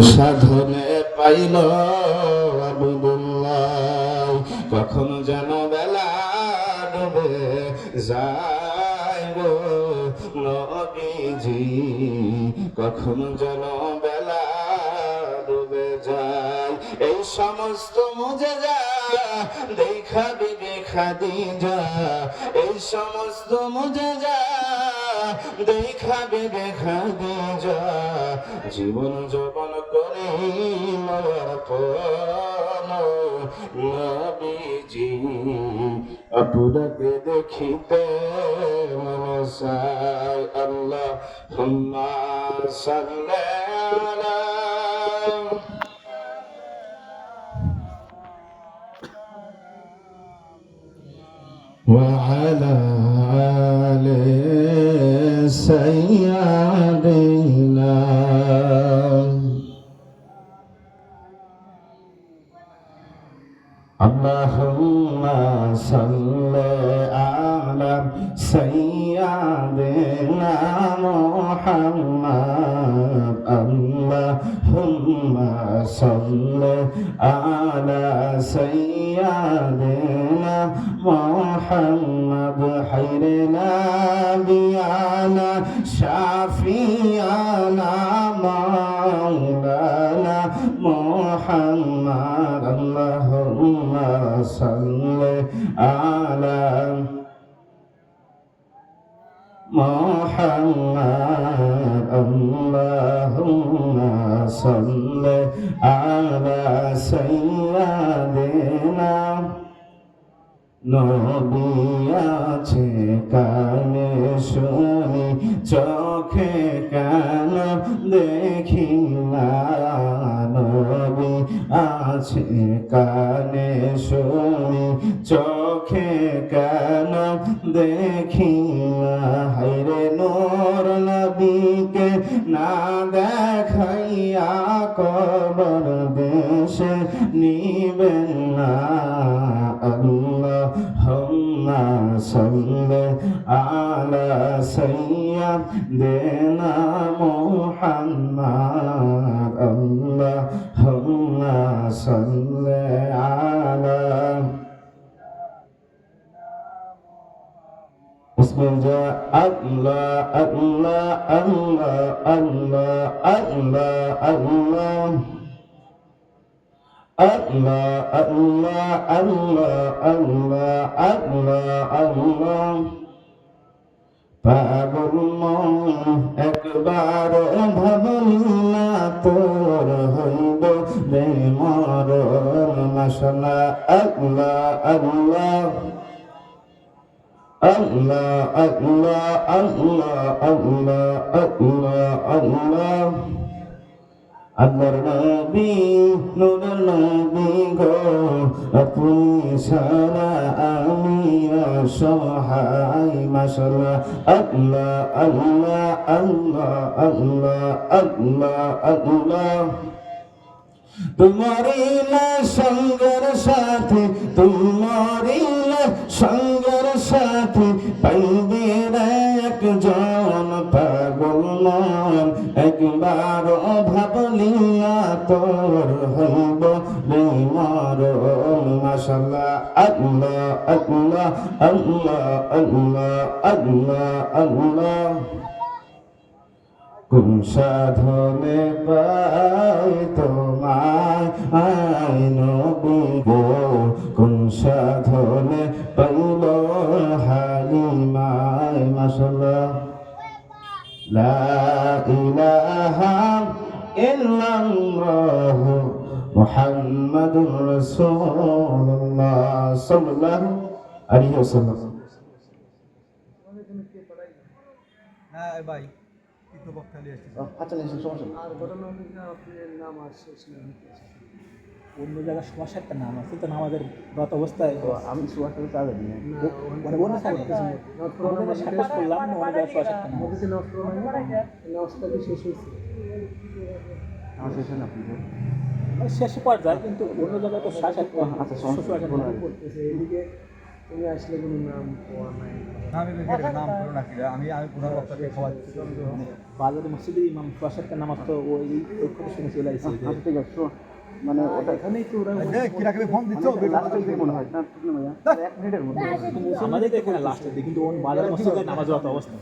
সাধনে পাইল আবদুল্লাহ। কখন যেন বেলা ডুবে গো নবীজি। কখন যেন বেলা ডুবে যায়। এই সমস্ত মুজে যা দেখা বিবে খাদি যা এই সমস্ত মুজে যা দেখা বিবে খাদি যা জীবন যবন করে নবীজি আপনাকে দেখিতে মনে চায় আল্লাহ হুম্মা সাল্লাল্লাহু وعلى اللهم صل على سيدنا محمد حيرنا بيانا شافيانا مولانا محمد اللهم صل على محمد اللهم صل على سيدنا নবী আছে কানে শুনি চোখে কান দেখি না নবী আছে কানে শুনি চোখে কান দেখি না হাইরে কবর দেশে নিবেন না। আল্লাহ হম্মা সাল্লে আলা সাইয়া দেনা মোহাম্মদ। আল্লাহ হম্মা সাল্লে بسم الله الله الله الله الله الله الله Allah, Allah, Allah, Allah, Allah, Allah. পাগল মন একবার ভাবনা তোর হইব রে মরণ মশলা আল্লাহ আল্লাহ الله الله الله الله الله الله আল্লাহর নবী নূরের নবী সঙ্গ সাথে পাইবে রে একজন পাগল মন একবার না তোর হইব রে মরণ মাশাল্লাহ, আল্লাহ আল্লাহ আল্লাহ আল্লাহ আল্লাহ আল্লাহ। কোন সাধনে পাই তোমায় আই ইল্লাল্লাহ মুহাম্মাদুর রাসূলুল্লাহ সাল্লাল্লাহু আলাইহি ওয়াসাল্লাম হ্যাঁ ভাই আচ্ছা সমস্যা আর ঘটনা নাম আর শেষ নাম অন্য জায়গায় সমস্যাটা নাম আছে তো আমাদের গত অবস্থায় আমি সুয়াটা চাবে না মানে অন্য সাইডে করলাম অন্য জায়গায় সমস্যাটা নাম আছে। নষ্টটা শেষ হয়েছে আমার শেষ না আপনি মানে শেষ পর্যায়ে কিন্তু অন্য জায়গায় তো শ্বাস আচ্ছা। করতেছে এদিকে তুমি আসলে কোনো নাম পাওয়া নাই। আমি আমি পুরো বক্তাকে খাওয়াচ্ছি বাজারে মসজিদে ইমাম প্রসাদটা নামাজ তো ওই কথা শুনে চলে আসছে। আচ্ছা ঠিক আছে মানে ওটা এখানেই তো ওরা ফোন দিচ্ছ মনে হয় না এক মিনিটের মধ্যে। আমাদের এখানে লাস্টে দিকে কিন্তু ওন বাজারে মসজিদে নামাজ হওয়ার অবস্থা।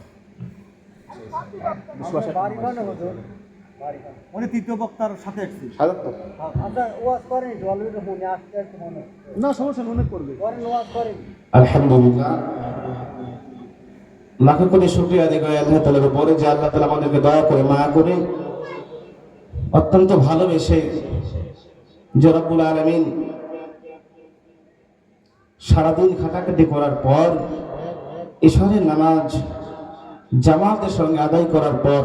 উনি তৃতীয় বক্তার সাথে আসছি হাজার তো না সমস্যা অনেক করবে আলহামদুলিল্লাহ। লাখো কোটি শুক্রিয়া আদায় করে আল্লাহ তালার উপরে যে আল্লাহ তালা আমাদেরকে দয়া করে মায়া করে অত্যন্ত ভালোবেসে যে রব্বুল আলমিন সারাদিন খাটাখাটি করার পর ঈশ্বরের নামাজ জামাতের সঙ্গে আদায় করার পর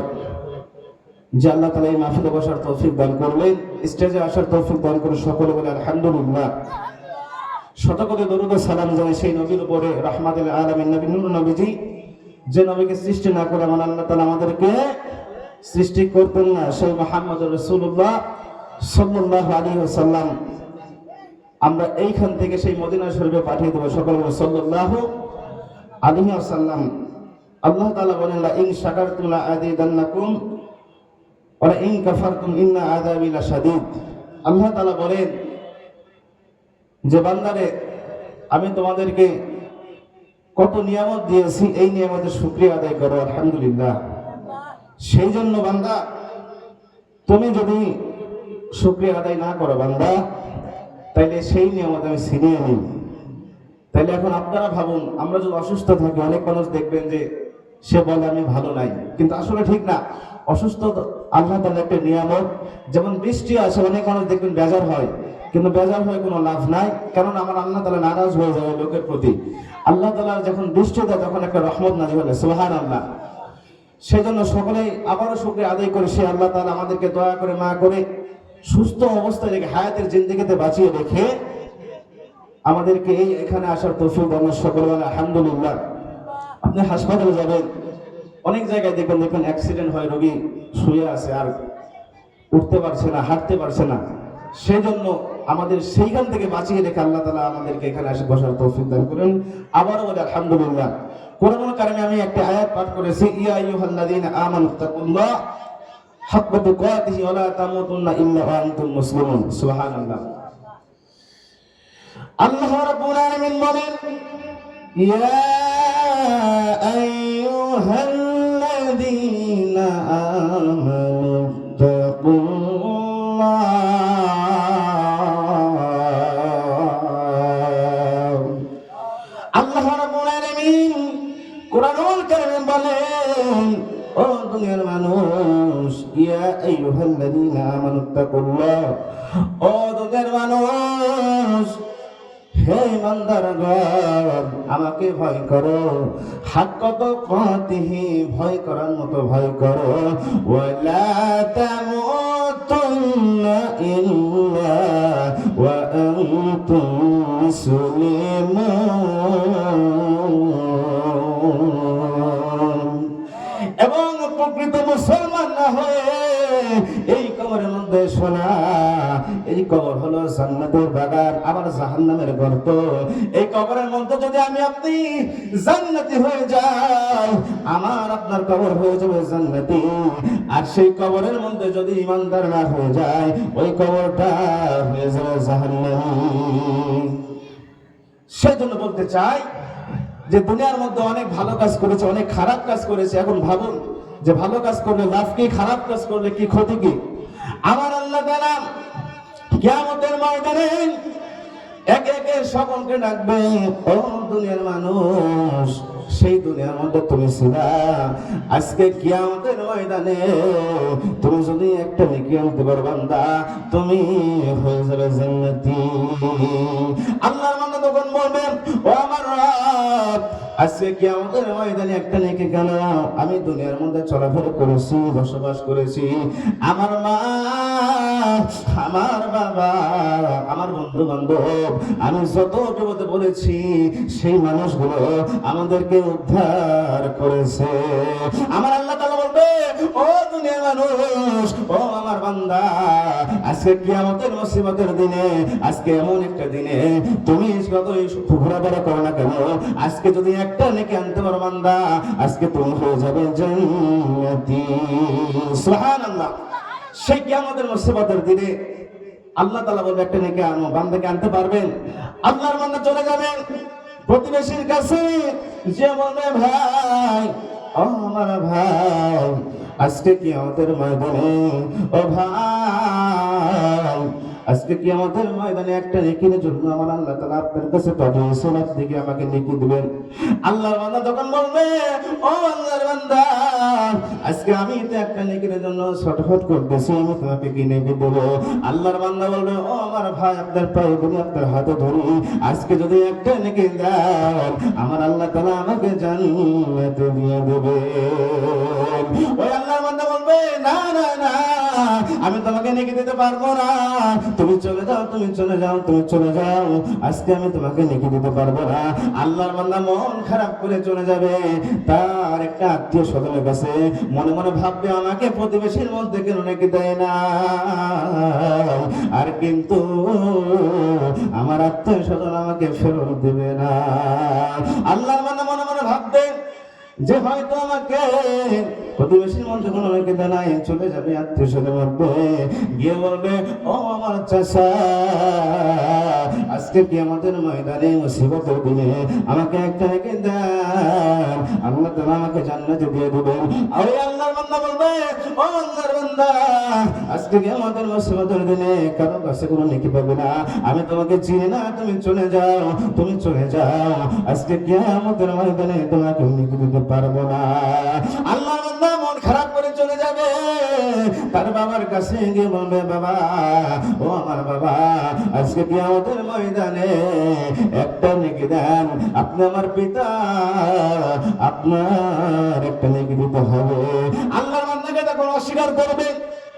যে আল্লাহ তালা এই মাহফিলে বসার তৌফিক দান করলেন। স্টেজে আসার তৌফিক দান করে সকলে বলে আলহামদুলিল্লাহ। শতকতে দরুদ সালাম জানাই সেই নবীর উপরে রহমাতুল আলমিন, নবী নুর নবীজি। যে নবীকে সৃষ্টি না করে আমার আল্লাহ তালা আমাদেরকে সৃষ্টি করতেন না। সেই মোহাম্মদ রসুল্লাহ সাল্লাহ আলী সাল্লাম আমরা এইখান থেকে সেই মদিনা শরীফে পাঠিয়ে দেবো। সকল সাল্লাহ আলী সাল্লাম আল্লাহ তালা বলেন ইন শাকারতুম লা আযীদান্নাকুম ওয়া আল্লাহ তাআলা বলেন, যে বান্দারে, আমি তোমাদেরকে কত নিয়ামত দিয়েছি, এই নিয়ামতের শুক্রিয়া আদায় করো, আলহামদুলিল্লাহ। সেই জন্য বান্দা, তুমি যদি শুক্রিয়া আদায় না করো বান্দা, তাইলে সেই নিয়ামত আমি ছিনিয়ে নিই। তাইলে এখন আপনারা ভাবুন, আমরা যদি অসুস্থ থাকি, অনেক মানুষ দেখবেন যে সে বলে, আমি ভালো নাই। কিন্তু আসলে ঠিক না। অসুস্থ আল্লাহ তাআলা একটা নিয়ামত। যেমন বৃষ্টি আসে, অনেক মানুষ দেখবেন বেজার হয়। কিন্তু বেজার হয়ে কোনো লাভ নাই কারণ আমার আল্লাহ তালা নারাজ হয়ে যাবে লোকের প্রতি। আল্লাহ তাআলা যখন বৃষ্টি দেয়, তখন একটা রহমত নাজিল হয় সুবহান আল্লাহ সেই জন্য সকলেই আবারও শুক্রিয়া আদায় করে, সে আল্লাহ তালা আমাদেরকে দয়া করে মা করে, সুস্থ অবস্থায় রেখে হায়াতের জিন্দিগিতে বাঁচিয়ে রেখে আমাদেরকে এই এখানে আসার তৌফিক দান সকল বলে আলহামদুলিল্লাহ। আপনি হাসপাতালে যাবেন অনেক জায়গায় দেখবেন দেখবেন অ্যাক্সিডেন্ট হয়, রোগী শুয়ে আছে আর উঠতে পারছে না, হাঁটতে পারছে না। সেই জন্য আমাদের সেইখান থেকে বাঁচিয়ে রেখে আল্লাহ তালা আমাদেরকে এখানে আসে বসার তৌফিক দান করেন। আবারও বলে, আলহামদুলিল্লাহ। কোরআনুল কারিমে আমি একটা আয়াত পাঠ করেছি, ইয়া আইয়ুহাল্লাযীনা আমানু তাকুল্লাহ হাক্কা তুকাতিহি ওয়া তামুতুন্না ইল্লা ওয়া আনতুম মুসলিমুন। সুবহানাল্লাহ। আল্লাহ রাব্বুল আলামিন বলেন, ইয়া আইয়ুহাল্লাযীনা আইয়ুহাল্লাযীনা আমানু তাকুল্লাহ। ও দুনিয়ার মানুষ, হে ইমানদার আমাকে ভয় করো। হাত কত কতিহি ভয় করার মতো ভয় করো। এবং প্রকৃত মুসলমান না হয়ে এই কবরের মধ্যে শোনা এই কবর হলো জান্নাতের বাগান, আবার জাহান্নামের গর্ত। এই কবরের মধ্যে যদি আমি আপনি জান্নাতি হয়ে যাই, আমার আপনার কবর হয়ে যাবে জান্নাতি। আর সেই কবরের মধ্যে যদি ইমানদার না হয়ে যায়, ওই কবরটা হয়ে যাবে জাহান্নামী। সেজন্য বলতে চাই যে দুনিয়ার মধ্যে অনেক ভালো কাজ করেছে, অনেক খারাপ কাজ করেছে, এখন ভাবুন। যে ভালো কাজ করলে লাভ কি, খারাপ কাজ করলে কি ক্ষতি কি? আমার আল্লাহ তাআলা কিয়ামতের ময়দানে একে একে সকলকে ডাকবে, ও দুনিয়ার মানুষ, সেই দুনিয়ার মধ্যে তুমি ছিলা। আজকে কিয়ামতের ময়দানে তুমি যদি একটা নেকি আনতে পারো বান্দা, তুমি হয়ে যাবে জান্নাতি। আল্লাহর বান্দা তখন বলবেন ও আমার রব আজকে কিয়ামতের ময়দানে একটা নেকি কেন আমি দুনিয়ার মধ্যে চলাফেরা করেছি, বসবাস করেছি। আমার মা, আমার বাবা, আমার বন্ধু বান্ধব আমি যত জগতে বলেছি, সেই মানুষগুলো আমাদেরকে উদ্ধার করেছে। আমার আল্লাহ বলবে, ও দুনিয়ার মানুষ, ও আমার বান্দা, আজকে কিয়ামতের মুসিবতের দিনে, আজকে এমন একটা দিনে, তুমি যতই করো না কেন, আজকে যদি একটা নেকি আনতে পারো বান্দা, আজকে তুমি হয়ে যাবে সেই মুসিবতের দিনে আল্লাহ তাআলা বলবে, একটা নেকি আনো বান্দাকে আনতে পারবেন? আল্লাহর বান্দা চলে যাবেন প্রতিবেশীর কাছে, যে ভাই, ও আমার ভাই আজকে কি আমাদের ময়দানে ও ভাই। আজকে কি আমাদের ময়দানে একটা নেকির জন্য আমার আল্লাহ তাআলা আপনার কাছে পাঠিয়েছেন আপনি কি আমাকে নেকি দিবেন? আল্লাহর বান্দা তখন বলবে, ও আল্লাহর বান্দা, আজকে আমি তো একটা নেকির জন্য ছটফট করতেছি, আমি তোমাকে কি নেকি দেবো? আল্লাহর বান্দা বলবে, ও আমার ভাই, আপনার পায়ে ধরি আপনার হাতে ধরি, আজকে যদি একটা নেকি দেন, আমার আল্লাহ তাআলা আমাকে জান্নাতে দিয়ে দেবে ওই আল্লাহর বান্দা বলবে, না না না আমি তোমাকে নেকি দিতে পারব না। তুমি চলে যাও, তুমি চলে যাও, তুমি চলে যাও। আজকে আমি তোমাকে নেকি দিতে পারব না। আল্লাহর বান্দা মন খারাপ করে চলে যাবে। তার একটা আত্মীয় স্বজনের কাছে মনে মনে ভাববে, আমাকে প্রতিবেশীর মধ্যে কেন নেকি দেয় না। আর কিন্তু আমার আত্মীয় স্বজন আমাকে ফেরত দেবে না। আল্লাহর বান্দা মনে মনে ভাববে যে হয়তো আমাকে প্রতিবেশীর মধ্যে কোনো অনেকে জানাই চলে যাবে আত্মীয় মধ্যে। গিয়ে বলবে, ও আমার চাষা আজকে কি আমাদের ময়দানে আমাকে একটা দেন। আল্লাহ আমাকে দিয়ে দেবেন। আল্লাহর বান্দা বলবে, ও আল্লাহর বান্দা, আজকে কি আমাদের কারও কাছে কোনো নেকি পাবে না। আমি তোমাকে চিনি না, তুমি চলে যাও, তুমি চলে যাও। আজকে কি আমাদের ময়দানে তোমাকে নেকি দিতে পারব না। আল্লাহর চলে যাবে। তার বাবার কাছে গিয়ে বলবে, বাবা, ও আমার বাবা, আজকে কি আমাদের ময়দানে একটা নেকি দেন। আপনি আমার পিতা, আপনার একটা নেকি দিতে হবে। আল্লাহর বান্দাকে তখন অস্বীকার করবে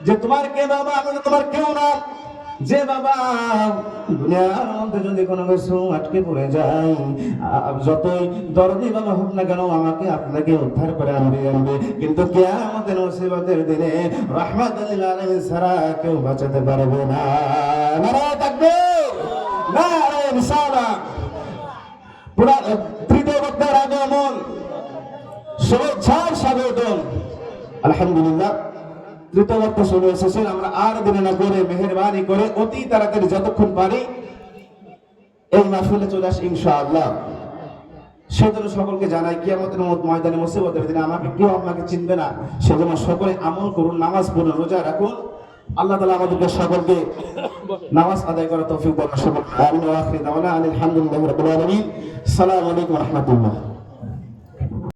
যে তোমার কে বাবা আমি তোমার কেউ না। যে বাবা, দুনিয়ার মধ্যে যদি কোনো কিছু আটকে পড়ে যায় যতই দরদি বাবা হোক না কেন, আমাকে আপনাকে উদ্ধার করে আনবে আনবে। কিন্তু কেয়ামতের মুসিবতের দিনে রহমাতুল্লিল আলামিন ছাড়া কেউ বাঁচাতে পারবে না। থাকবে রিসালা পুরা তৃতীয় আগমন আলহামদুলিল্লাহ। বক্তা শুরু এসেছেন আমরা আর দিনে না করে মেহরবানি করে অতি তাড়াতাড়ি যতক্ষণ পারি এই মাহফিলে চলে আসি ইনশাআল্লাহ। সেজন্য সকলকে জানাই, কিয়ামতের মত ময়দানে মুসিবতের দিনে আমাকে কেউ আপনাকে চিনবে না। সেজন্য সকলে আমল করুন, নামাজ পড়ুন, রোজা রাখুন। আল্লাহ তালা আমাদেরকে সকলকে নামাজ আদায় করা তৌফিক দান করুন। আমিন ওয়া আখির আলাইকুম রাহমাতুল্লাহ।